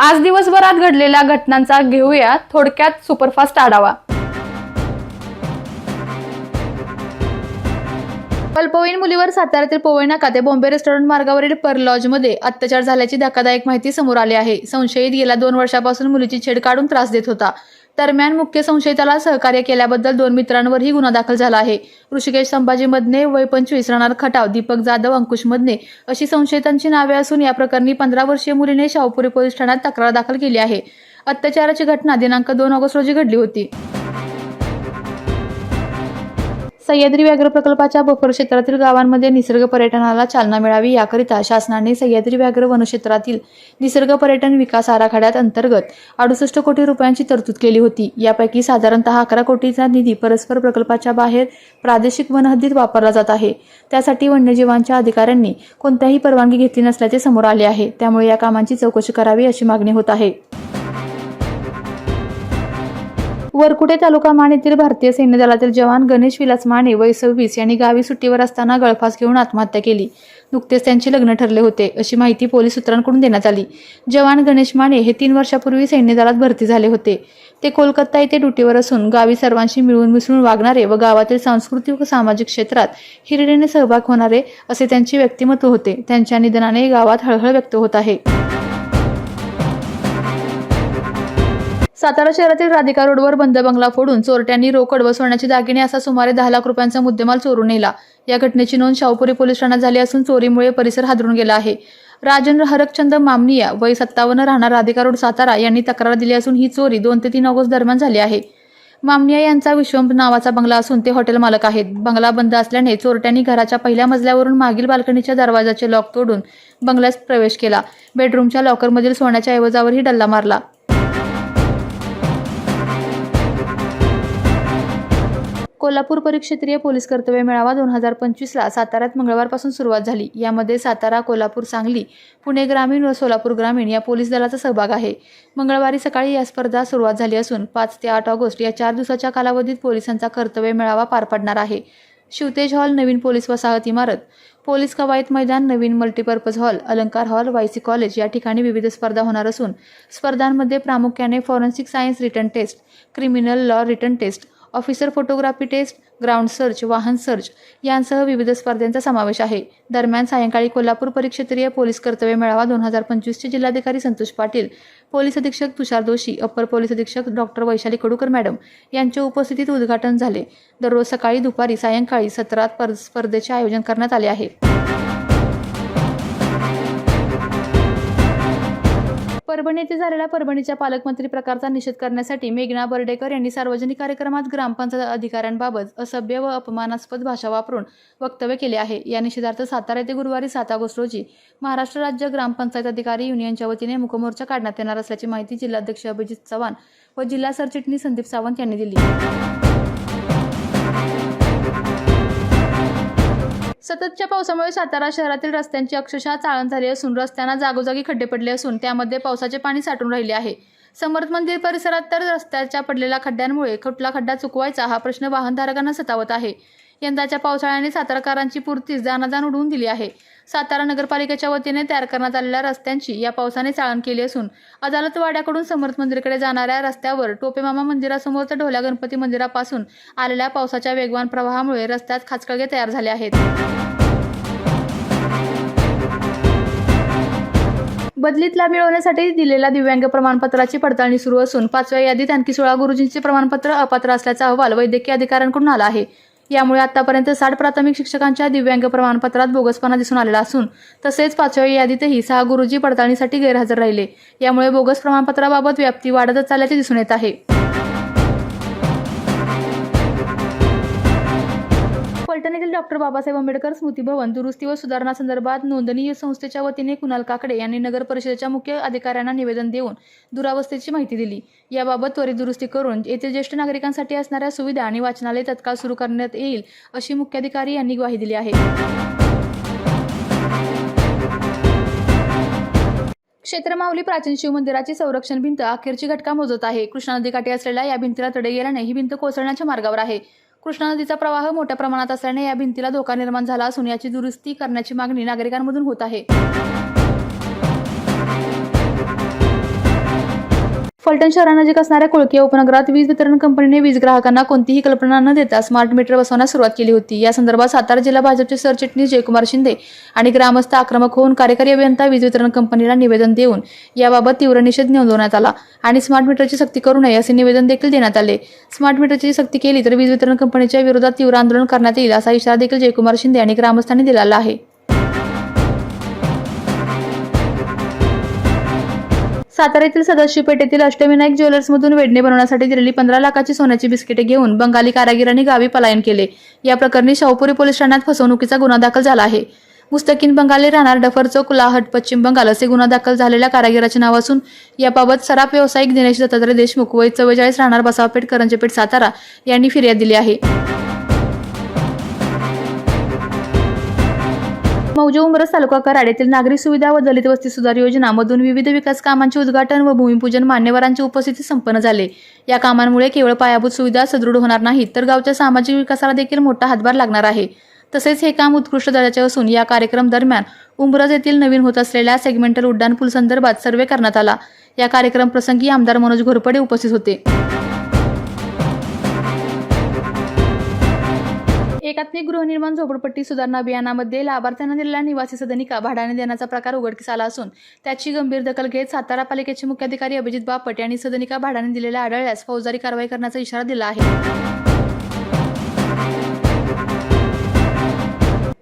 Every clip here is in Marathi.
आज दिवसभरात घडलेल्या घटनांचा घेऊया थोडक्यात सुपरफास्ट आढावा. अल्पवयीन मुलीवर साताऱ्यातील पोवई नाका ते बॉम्बे रेस्टॉरंट मार्गावरील पर लॉजमध्ये अत्याचार झाल्याची धक्कादायक माहिती समोर आली आहे. संशयित गेल्या दोन वर्षापासून मुलीची छेड काढून त्रास देत होता. दरम्यान मुख्य संशयिताला सहकार्य केल्याबद्दल दोन मित्रांवरही गुन्हा दाखल झाला आहे. ऋषिकेश संभाजी मधने वय पंचवीस राहणार खटाव दीपक जाधव अंकुश मधने अशी संशयितांची नावे असून या प्रकरणी पंधरा वर्षीय मुलीने शाहूपुरी पोलीस ठाण्यात तक्रार दाखल केली आहे. अत्याचाराची घटना दिनांक दोन ऑगस्ट रोजी घडली होती. सह्याद्री व्याघ्र प्रकल्पाच्या बफर क्षेत्रातील गावांमध्ये निसर्ग पर्यटनाला चालना मिळावी याकरिता शासनाने सह्याद्री व्याघ्र वनक्षेत्रातील निसर्ग पर्यटन विकास आराखड्यात अंतर्गत अडुसष्ट कोटी रुपयांची तरतूद केली होती. यापैकी साधारणतः अकरा कोटीचा निधी परस्पर प्रकल्पाच्या बाहेर प्रादेशिक वनहद्दीत वापरला जात आहे. त्यासाठी वन्यजीवांच्या अधिकाऱ्यांनी कोणत्याही परवानगी घेतली नसल्याचे समोर आले आहे. त्यामुळे या कामांची चौकशी करावी अशी मागणी होत आहे. वरकुटे तालुका मान येथील भारतीय सैन्य दलातील जवान गणेश विलास माने वय सव्वीस यांनी गावी सुट्टीवर असताना गळफास घेऊन आत्महत्या केली. नुकतेच त्यांचे लग्न ठरले होते अशी माहिती पोलीस सूत्रांकडून देण्यात आली. जवान गणेश माने हे तीन वर्षापूर्वी सैन्य दलात भरती झाले होते. ते कोलकाता येथे ड्युटीवर असून गावी सर्वांशी मिळून मिसळून वागणारे व गावातील सांस्कृतिक व सामाजिक क्षेत्रात हिरडीने सहभाग होणारे असे त्यांचे व्यक्तिमत्व होते. त्यांच्या निधनाने गावात हळहळ व्यक्त होत आहे. सातारा शहरातील राधिका रोडवर बंद बंगला फोडून चोरट्यांनी रोकड व सोन्याचे दागिने असा सुमारे दहा लाख रुपयांचा मुद्देमाल चोरून नेला. या घटनेची नोंद शाहूपुरी पोलीस ठाण्यात झाली असून चोरीमुळे परिसर हादरून गेला आहे. राजेंद्र हरकचंद मामनिया वय सत्तावन्न राहणार राधिका रोड सातारा यांनी तक्रार दिली असून ही चोरी दोन ते तीन ऑगस्ट दरम्यान झाली आहे. मामनिया यांचा विश्वंभ नावाचा बंगला असून ते हॉटेल मालक आहेत. बंगला बंद असल्याने चोरट्यांनी घराच्या पहिल्या मजल्यावरून मागील बाल्कनीच्या दरवाजाचे लॉक तोडून बंगल्यात प्रवेश केला. बेडरूमच्या लॉकरमधील सोन्याच्या ऐवजावरही डल्ला मारला. कोल्हापूर परिक्षेत्रीय पोलीस कर्तव्य मेळावा दोन हजार पंचवीसला साताऱ्यात मंगळवारपासून सुरुवात झाली. यामध्ये सातारा कोल्हापूर सांगली पुणे ग्रामीण व सोलापूर ग्रामीण या पोलीस दलाचा सहभाग आहे. मंगळवारी सकाळी या स्पर्धा सुरुवात झाली असून पाच ते आठ ऑगस्ट या चार दिवसाच्या कालावधीत पोलिसांचा कर्तव्य मेळावा पार पडणार आहे. शिवतेज हॉल नवीन पोलीस वसाहत इमारत पोलीस कवायत मैदान नवीन multipurpose hall Alankar hall YC college या ठिकाणी विविध स्पर्धा होणार असून स्पर्धांमध्ये प्रामुख्याने forensic science written test criminal law written test officer photography test ground search वाहन सर्च यांसह विविध स्पर्धांचा समावेश आहे. दरम्यान सायंकाळी कोल्हापूर परिक्षेत्रीय पोलीस कर्तव्य मेळावा दोन हजार पंचवीसचे जिल्हाधिकारी संतोष पाटील पोलीस अधीक्षक तुषार दोषी अप्पर पोलीस अधीक्षक डॉक्टर वैशाली कडूकर मॅडम यांच्या उपस्थितीत उद्घाटन झाले. दररोज सकाळी दुपारी सायंकाळी सत्रात पर स्पर्धेचे आयोजन करण्यात आले आहे. परभणी येथे झालेल्या परभणीच्या पालकमंत्री प्रकारचा निषेध करण्यासाठी मेघना बर्डेकर यांनी सार्वजनिक कार्यक्रमात ग्रामपंचायत अधिकाऱ्यांबाबत असभ्य व अपमानास्पद भाषा वापरून वक्तव्य केले आहे. या निषेधार्थ सातारा येथे गुरुवारी सात ऑगस्ट रोजी महाराष्ट्र राज्य ग्रामपंचायत अधिकारी युनियनच्या वतीने मुखमोर्चा काढण्यात येणार असल्याची माहिती जिल्हाध्यक्ष अभिजित चव्हाण व जिल्हा सरचिटणीस संदीप सावंत यांनी दिली. सततच्या पावसामुळे सातारा शहरातील रस्त्यांची अक्षरशः चाळण झाली असून रस्त्यांना जागोजागी खड्डे पडले असून त्यामध्ये पावसाचे पाणी साठून राहिले आहे. समर्थ मंदिर परिसरात तर रस्त्याच्या पडलेल्या खड्ड्यांमुळे कुठला खड्डा चुकवायचा हा प्रश्न वाहनधारकांना सतावत आहे. यंदाच्या पावसाळ्याने साताराकारांची पूर्तीच जाणाजाण उडवून दिली आहे. सातारा नगरपालिकेच्या वतीने तयार करण्यात आलेल्या रस्त्यांची या पावसाने चाळण केली असून अदालतवाड्याकडून समर्थ मंदिरकडे जाणाऱ्या रस्त्यावर टोपेमामा मंदिरासमोर तर ढोल्या गणपती मंदिरापासून आलेल्या पावसाच्या वेगवान प्रवाहामुळे रस्त्यात खाचकळगे तयार झाले आहेत. बदलीत लाभ मिळवण्यासाठी दिलेल्या दिव्यांग प्रमाणपत्राची पडताळणी सुरू असून पाचव्या यादीत आणखी सोळा गुरुजींचे प्रमाणपत्र अपात्र असल्याचा अहवाल वैद्यकीय अधिकाऱ्यांकडून आला आहे. यामुळे आतापर्यंत साठ प्राथमिक शिक्षकांच्या दिव्यांग प्रमाणपत्रात बोगसपणा दिसून आलेला असून तसेच पाचव्या यादीतही सहा गुरुजी पडताळणीसाठी गैरहजर राहिले. यामुळे बोगस प्रमाणपत्राबाबत व्याप्ती वाढतच चालल्याचे दिसून येत आहे. बाबासाहेब आंबेडकर स्मृती भवन दुरुस्ती व सुधारणा संदर्भात नोंदणी संस्थेच्या वतीने कुणाल काकडे यांनी नगर परिषदेच्या मुख्य अधिकाऱ्यांना निवेदन देऊन दुरावस्थेची माहिती दिली. याबाबत त्वरित दुरुस्ती करून येथील ज्येष्ठ नागरिकांसाठी असणाऱ्या सुविधा आणि वाचनालय तत्काळ सुरू करण्यात येईल अशी मुख्याधिकारी यांनी ग्वाही दिली आहे. क्षेत्रमाऊली प्राचीन शिवमंदिराची संरक्षण भिंत अखेरची घटका मोजत आहे. कृष्णा नदीकाठी असलेल्या या भिंतीला तडे गेल्याने ही भिंत कोसळण्याच्या मार्गावर आहे. कृष्णा नदीचा प्रवाह मोठ्या प्रमाणात असल्याने या भिंतीला धोका निर्माण झाला असून याची दुरुस्ती करण्याची मागणी नागरिकांमधून होत आहे. फलटण शहरानजिक असणाऱ्या कोळकी उपनगरात वीज वितरण कंपनीने वीज ग्राहकांना कोणतीही कल्पना न देता स्मार्ट मीटर बसवण्यास सुरुवात केली होती. या संदर्भात सातारा जिल्हा भाजपचे सरचिटणीस जयकुमार शिंदे आणि ग्रामस्थ आक्रमक होऊन कार्यकारी अभियंता वीज वितरण कंपनीला निवेदन देऊन याबाबत तीव्र निषेध नोंदवण्यात आला आणि स्मार्ट मीटरची सक्ती करू नये असे निवेदन देखील देण्यात आले. स्मार्ट मीटरची सक्ती केली तर वीज वितरण कंपनीच्या विरोधात तीव्र आंदोलन करण्यात येईल असा इशारा देखील जयकुमार शिंदे आणि ग्रामस्थांनी दिलेला आहे. सातारा येथील पेठेतील अष्टविनायक ज्वेलर्समधून वेढणे बनवण्यासाठी दिलेली पंधरा लाखाची सोन्याची बिस्किटे घेऊन बंगाली कारागिरांनी गावी पलायन केले. या प्रकरणी शाहपुरी पोलीस ठाण्यात फसवणुकीचा गुन्हा दाखल झाला आहे. मुस्तकीन बंगाली राहणार डफर चौक लाहट पश्चिम बंगाल असे गुन्हा दाखल झालेल्या कारागिराचे नाव असून याबाबत सराफ व्यावसायिक दिनेश दत्तात्रय देशमुख वय चव्वेचाळीस राहणार बसावपेठ करंजपेठ सातारा यांनी फिर्याद दिली आहे. मौजे उमरस तालुका कराड येथील नागरी सुविधा व दलित वस्ती सुधार योजना मधून विविध विकास कामांचे उद्घाटन व भूमिपूजन मान्यवरांची उपस्थिती संपन्न झाले. या कामांमुळे केवळ पायाभूत सुविधा सदृढ होणार नाहीत तर गावच्या सामाजिक विकासाला देखील मोठा हातभार लागणार आहे. तसेच हे काम उत्कृष्ट दर्जाचे असून या कार्यक्रम दरम्यान उमरज येथील नवीन होत असलेल्या सेगमेंटल उड्डाणपूल संदर्भात सर्वे करण्यात आला. या कार्यक्रम प्रसंगी आमदार मनोज घोरपडे उपस्थित होते. एकात्मिक गृहनिर्माण झोपडपट्टी सुधारणा अभियानामध्ये लाभार्थ्यांना दिलेल्या निवासी सदनिका भाड्याने देण्याचा प्रकार उघडकीस आला असून त्याची गंभीर दखल घेत सातारा पालिकेचे मुख्याधिकारी अभिजित बापट यांनी सदनिका भाड्याने दिलेल्या आढळल्यास फौजदारी कारवाई करण्याचा इशारा दिला आहे.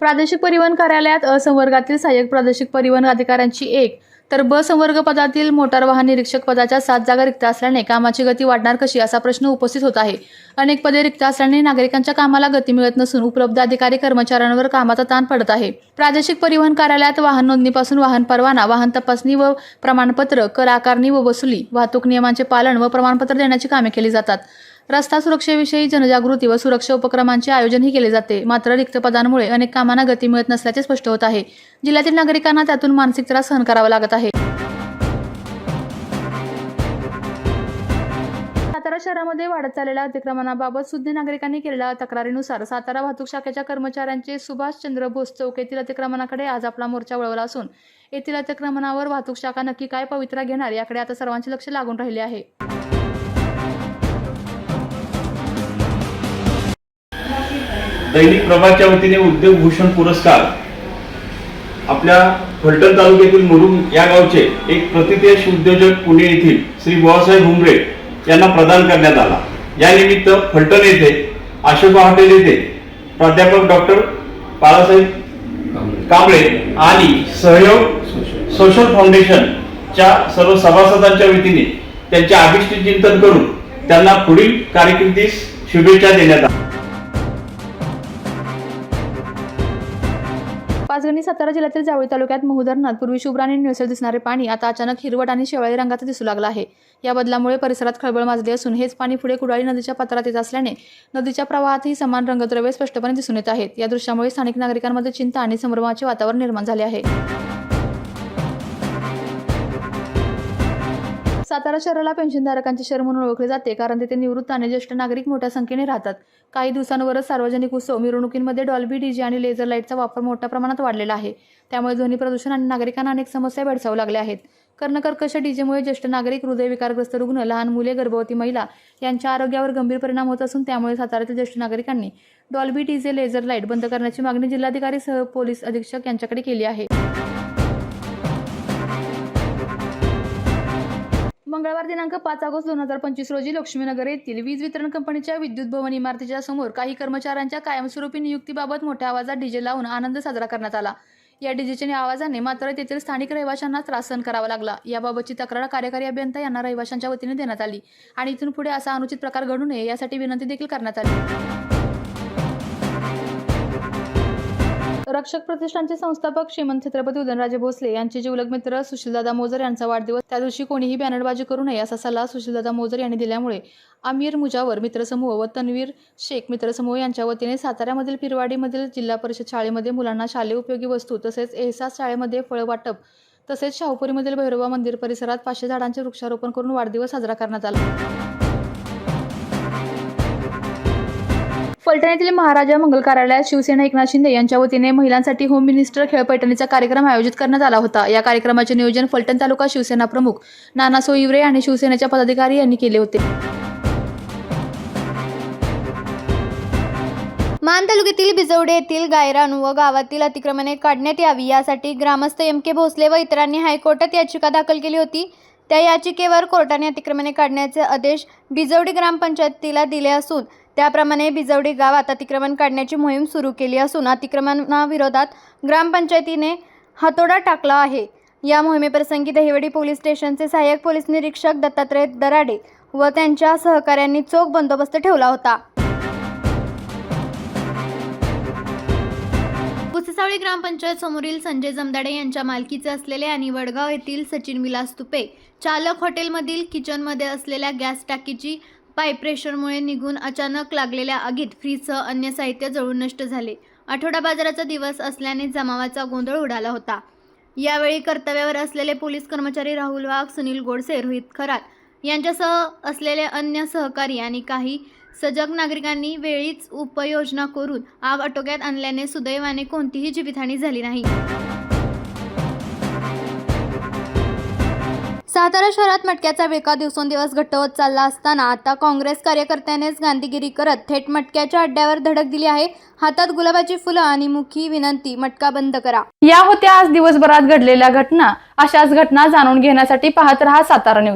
प्रादेशिक परिवहन कार्यालयात असंवर्गातील सहाय्यक प्रादेशिक परिवहन अधिकाऱ्यांची एक तर ब संवर्ग पदातील मोटार वाहन निरीक्षक पदाच्या सात जागा रिक्त असल्याने कामाची गती वाढणार कशी असा प्रश्न उपस्थित होत आहे. अनेक पदे रिक्त असल्याने नागरिकांच्या कामाला गती मिळत नसून उपलब्ध अधिकारी कर्मचाऱ्यांवर कामाचा ताण पडत आहे. प्रादेशिक परिवहन कार्यालयात वाहन नोंदणीपासून वाहन परवाना वाहन तपासणी व प्रमाणपत्र कर आकारणी व वसुली वाहतूक नियमांचे पालन व प्रमाणपत्र देण्याची कामे केली जातात. रस्ता सुरक्षेविषयी जनजागृती व सुरक्षा उपक्रमांचे आयोजनही केले जाते. मात्र रिक्त पदांमुळे अनेक कामांना गती मिळत नसल्याचे स्पष्ट होत आहे. जिल्ह्यातील नागरिकांना त्यातून मानसिक त्रास सहन करावा लागत आहे. सातारा शहरामध्ये वाढत चाललेल्या अतिक्रमणाबाबत सुज्ञ नागरिकांनी केलेल्या तक्रारीनुसार सातारा वाहतूक शाखेच्या कर्मचाऱ्यांचे सुभाषचंद्र बोस चौक येथील अतिक्रमणाकडे आज आपला मोर्चा वळवला असून येथील अतिक्रमणावर वाहतूक शाखा नक्की काय पवित्रा घेणार याकडे आता सर्वांचे लक्ष लागून राहिले आहे. दैनिक प्रभातच्या वतीने उद्योग भूषण पुरस्कार. आपल्या फलटण तालुक्यातील मुरुम या गावचे एक प्रतितेश उद्योजक पुणे येथील श्री बुवासाहेब हुमरे यांना प्रदान करण्यात आला. या निमित्त फलटण येथे अशोका हॉटेल येथे प्राध्यापक डॉक्टर बाळासाहेब कांबळे आणि सहयोग सोशल फाउंडेशनच्या सर्व सभासदांच्या वतीने त्यांचे अभिष्ट चिंतन करून त्यांना पुढील कारकिर्दीस शुभेच्छा देण्यात आल्या. पाचगणी सातारा जिल्ह्यातील जावळी तालुक्यात महू धरणात पूर्वी शुभ्र आणि निळसर दिसणारे पाणी आता अचानक हिरवट आणि शेवाळी रंगात दिसू लागलं आहे. या बदलामुळे परिसरात खळबळ माजली असून हेच पाणी पुढे कुडाळी नदीच्या पात्रात येत असल्याने नदीच्या प्रवाहातही समान रंगद्रव्ये स्पष्टपणे दिसून येत आहेत. या दृश्यामुळे स्थानिक नागरिकांमध्ये चिंता आणि संभ्रमाचे वातावरण निर्माण झाले आहे. सातारा शहराला पेन्शनधारकांचे शहर म्हणून ओळखले जाते कारण तेथे निवृत्त आणि ज्येष्ठ नागरिक मोठ्या संख्येने राहतात. काही दिवसांवरच सार्वजनिक उत्सव मिरवणुकींमध्ये डॉल्बी डीजे आणि लेझर लाईटचा वापर मोठ्या प्रमाणात वाढलेला आहे. त्यामुळे ध्वनी प्रदूषण आणि नागरिकांना अनेक समस्या भेडसावू लागल्या आहेत. कर्णकर्कश डीजेमुळे ज्येष्ठ नागरिक हृदयविकारग्रस्त रुग्ण लहान मुले गर्भवती महिला यांच्या आरोग्यावर गंभीर परिणाम होत असून त्यामुळे साताऱ्यातील ज्येष्ठ नागरिकांनी डॉल्बी डीजे लेझर लाइट बंद करण्याची मागणी जिल्हाधिकारी सह पोलीस अधीक्षक यांच्याकडे केली आहे. मंगळवार दिनांक पाच ऑगस्ट दोन हजार पंचवीस रोजी लक्ष्मीनगर येथील वीज वितरण कंपनीच्या विद्युत भवन इमारतीच्या समोर काही कर्मचाऱ्यांच्या कायमस्वरूपी नियुक्तीबाबत मोठ्या आवाजात डीजे लावून आनंद साजरा करण्यात आला. या डीजेच्या आवाजाने मात्र तेथील स्थानिक रहिवाशांना त्रास सहन करावा लागला. याबाबतची तक्रार कार्यकारी अभियंता यांना रहिवाशांच्या वतीने देण्यात आली आणि इथून पुढे असा अनुचित प्रकार घडू नये यासाठी विनंती देखील करण्यात आली. रक्षक प्रतिष्ठानचे संस्थापक श्रीमंत छत्रपती उदयनराजे भोसले यांचे जीवलग मित्र सुशीलदादा मोजर यांचा वाढदिवस त्या दिवशी कोणीही बॅनरबाजी करू नये असा सल्ला सुशीलदादा मोजर यांनी दिल्यामुळे आमिर मुजावर मित्रसमूह व तन्वीर शेख मित्रसमूह यांच्या वतीने साताऱ्यामधील पिरवाडीमधील जिल्हा परिषद शाळेमध्ये मुलांना शालेय उपयोगी वस्तू तसेच एहसास शाळेमध्ये फळ वाटप तसेच शाहूपुरीमधील भैरोबा मंदिर परिसरात पाचशे झाडांचे वृक्षारोपण करून वाढदिवस साजरा करण्यात आला. फलटण येथील महाराजा मंगल कार्यालयात शिवसेना एकनाथ शिंदे यांच्या वतीने महिलांसाठी होम मिनिस्टर खेळ पैठणीचा कार्यक्रम आयोजित करण्यात आला होता. या कार्यक्रमाचे नियोजन फलटण तालुका शिवसेना प्रमुख नाना सोईवरे आणि शिवसेनेच्या पदाधिकारी यांनी केले होते. मान तालुक्यातील बिजवडे येथील गायरान व गावातील अतिक्रमणे काढण्यात यावी यासाठी ग्रामस्थ एम के भोसले व इतरांनी हायकोर्टात याचिका दाखल केली होती. त्या याचिकेवर कोर्टाने अतिक्रमणे काढण्याचे आदेश बिजवडी ग्रामपंचायतीला दिले असून त्याप्रमाणे बिजवडी गावात अतिक्रमण काढण्याची मोहीम सुरू केली असून अतिक्रमणाविरोधात ग्रामपंचायतीने हातोडा टाकला आहे. या मोहिमेप्रसंगी दहिवडी पोलीस स्टेशनचे सहाय्यक पोलीस निरीक्षक दत्तात्रय दराडे व त्यांच्या सहकाऱ्यांनी चोख बंदोबस्त ठेवला होता. पुससावळी ग्रामपंचायत समोरील संजय जमदाडे यांच्या मालकीचे असलेले आणि वडगाव येथील सचिन विलास तुपे चालक हॉटेलमधील किचनमध्ये असलेल्या गॅस टाकीची पाईप प्रेशरमुळे निघून अचानक लागलेल्या आगीत फ्रीजसह अन्य साहित्य जळून नष्ट झाले. आठवडा बाजाराचा दिवस असल्याने जमावाचा गोंधळ उडाला होता. यावेळी कर्तव्यावर असलेले पोलीस कर्मचारी राहुल वाघ सुनील गोडसे रोहित खरात यांच्यासह असलेले अन्य सहकारी आणि काही सजग नागरिकांनी वेळीच उपाययोजना करून आग आटोक्यात आणल्याने सुदैवाने कोणतीही जीवितहानी झाली नाही. सातारा शहरात मटक्याचा वेका दिवसेंदिवस घट्ट होत चालला असताना आता काँग्रेस कार्यकर्त्यानेच गांधीगिरी करत थेट मटक्याच्या अड्ड्यावर धडक दिली आहे. हातात गुलाबाची फुलं आणि मुखी विनंती मटका बंद करा. या होत्या आज दिवसभरात घडलेल्या घटना. अशाच घटना जाणून घेण्यासाठी पाहत रहा सातारा न्यूज.